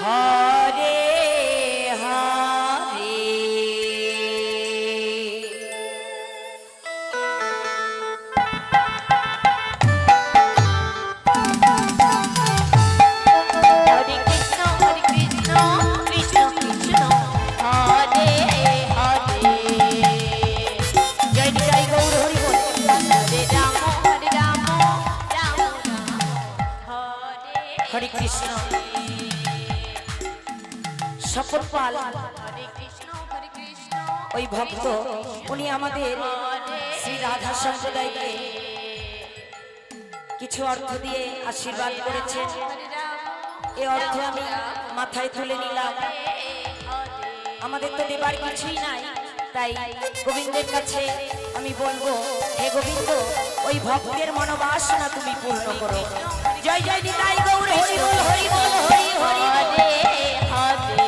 হরে শকর পাল। ওই ভক্ত, উনি আমাদের শ্রী রাধা সম্প্রদায়কে কিছু অর্থ দিয়ে আশীর্বাদ করেছেন। এ অর্থ আমি মাথায় তুলে নিলাম। আমাদের তো দেবার কিছুই নাই, তাই গোবিন্দের কাছে আমি বলব, হে গোবিন্দ, ওই ভক্তের মনোবাসনা তুমি পূর্ণ করো। জয় জয়, নিতাই গৌর হরি বল হরি বল। হরি হরি হরি হরে।